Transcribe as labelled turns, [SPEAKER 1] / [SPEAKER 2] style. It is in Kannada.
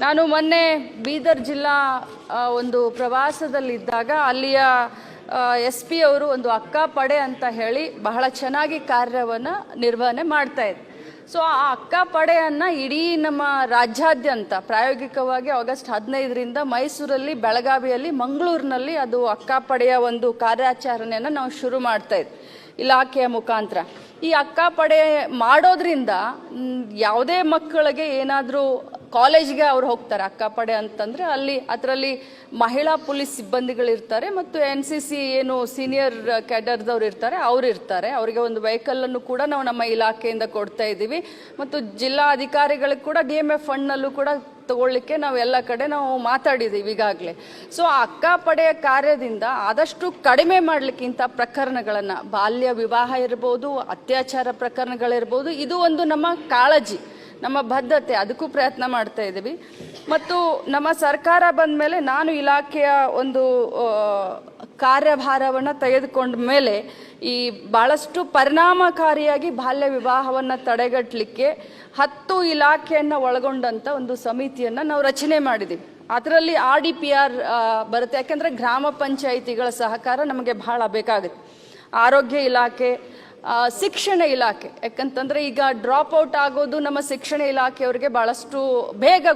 [SPEAKER 1] ನಾನು ಮೊನ್ನೆ ಬೀದರ್ ಜಿಲ್ಲಾ ಒಂದು ಪ್ರವಾಸದಲ್ಲಿದ್ದಾಗ ಅಲ್ಲಿಯ ಎಸ್ ಪಿ ಅವರು ಒಂದು ಅಕ್ಕ ಪಡೆ ಅಂತ ಹೇಳಿ ಬಹಳ ಚೆನ್ನಾಗಿ ಕಾರ್ಯವನ್ನು ನಿರ್ವಹಣೆ ಮಾಡ್ತಾ ಇದ್ರು. ಸೊ ಆ ಅಕ್ಕ ಪಡೆಯನ್ನು ಇಡೀ ನಮ್ಮ ರಾಜ್ಯಾದ್ಯಂತ ಪ್ರಾಯೋಗಿಕವಾಗಿ ಆಗಸ್ಟ್ ಹದಿನೈದರಿಂದ ಮೈಸೂರಲ್ಲಿ, ಬೆಳಗಾವಿಯಲ್ಲಿ, ಮಂಗಳೂರಿನಲ್ಲಿ ಅದು ಅಕ್ಕ ಪಡೆಯ ಒಂದು ಕಾರ್ಯಾಚರಣೆಯನ್ನು ನಾವು ಶುರು ಮಾಡ್ತಾ ಇದ್ವಿ, ಇಲಾಖೆಯ ಮುಖಾಂತರ. ಈ ಅಕ್ಕ ಪಡೆ ಮಾಡೋದ್ರಿಂದ ಯಾವುದೇ ಮಕ್ಕಳಿಗೆ ಏನಾದರೂ ಕಾಲೇಜ್ಗೆ ಅವ್ರು ಹೋಗ್ತಾರೆ ಅಕ್ಕಪಡೆ ಅಂತಂದರೆ ಅಲ್ಲಿ ಅದರಲ್ಲಿ ಮಹಿಳಾ ಪೊಲೀಸ್ ಸಿಬ್ಬಂದಿಗಳಿರ್ತಾರೆ ಮತ್ತು ಎನ್ ಸಿ ಸಿ ಏನು ಸೀನಿಯರ್ ಕ್ಯಾಡರ್ದವ್ರು ಇರ್ತಾರೆ, ಅವ್ರು ಇರ್ತಾರೆ. ಅವರಿಗೆ ಒಂದು ವೆಹಿಕಲ್ ಅನ್ನು ಕೂಡ ನಾವು ನಮ್ಮ ಇಲಾಖೆಯಿಂದ ಕೊಡ್ತಾ ಇದ್ದೀವಿ. ಮತ್ತು ಜಿಲ್ಲಾ ಅಧಿಕಾರಿಗಳಿಗೆ ಕೂಡ ಡಿ ಎಂ ಎಫ್ ಫಂಡ್ನಲ್ಲೂ ಕೂಡ ತಗೊಳ್ಳಿಕ್ಕೆ ನಾವು ಎಲ್ಲ ಕಡೆ ನಾವು ಮಾತಾಡಿದ್ದೀವಿ ಈಗಾಗಲೇ. ಸೊ, ಆ ಅಕ್ಕ ಪಡೆಯ ಕಾರ್ಯದಿಂದ ಆದಷ್ಟು ಕಡಿಮೆ ಮಾಡಲಿಕ್ಕೆ ಇಂಥ ಪ್ರಕರಣಗಳನ್ನು, ಬಾಲ್ಯ ವಿವಾಹ ಇರ್ಬೋದು, ಅತ್ಯಾಚಾರ ಪ್ರಕರಣಗಳಿರ್ಬೋದು, ಇದು ಒಂದು ನಮ್ಮ ಕಾಳಜಿ. ನಮ್ಮ ಬದ್ಧತೆ ಅದಕ್ಕೂ ಪ್ರಯತ್ನ ಮಾಡ್ತಾ ಇದ್ದೀವಿ. ಮತ್ತು ನಮ್ಮ ಸರ್ಕಾರ ಬಂದ ಮೇಲೆ ನಾನು ಇಲಾಖೆಯ ಒಂದು ಕಾರ್ಯಭಾರವನ್ನು ತೆಗೆದುಕೊಂಡ ಮೇಲೆ ಈ ಭಾಳಷ್ಟು ಪರಿಣಾಮಕಾರಿಯಾಗಿ ಬಾಲ್ಯ ವಿವಾಹವನ್ನು ತಡೆಗಟ್ಟಲಿಕ್ಕೆ ಹತ್ತು ಇಲಾಖೆಯನ್ನು ಒಳಗೊಂಡಂಥ ಒಂದು ಸಮಿತಿಯನ್ನು ನಾವು ರಚನೆ ಮಾಡಿದ್ದೀವಿ. ಅದರಲ್ಲಿ ಆರ್ ಡಿ ಪಿ ಆರ್ ಬರುತ್ತೆ. ಯಾಕೆಂದರೆ ಗ್ರಾಮ ಪಂಚಾಯಿತಿಗಳ ಸಹಕಾರ ನಮಗೆ ಬಹಳ ಬೇಕಾಗುತ್ತೆ. ಆರೋಗ್ಯ ಇಲಾಖೆ ಶಿಕ್ಷಣ ಇಲಾಖೆ. ಯಾಕಂತಂದ್ರೆ ಈಗ ಡ್ರಾಪ್ ಔಟ್ ಆಗೋದು ನಮ್ಮ ಶಿಕ್ಷಣ ಇಲಾಖೆಯವರಿಗೆ ಬಹಳಷ್ಟು ಬೇಗ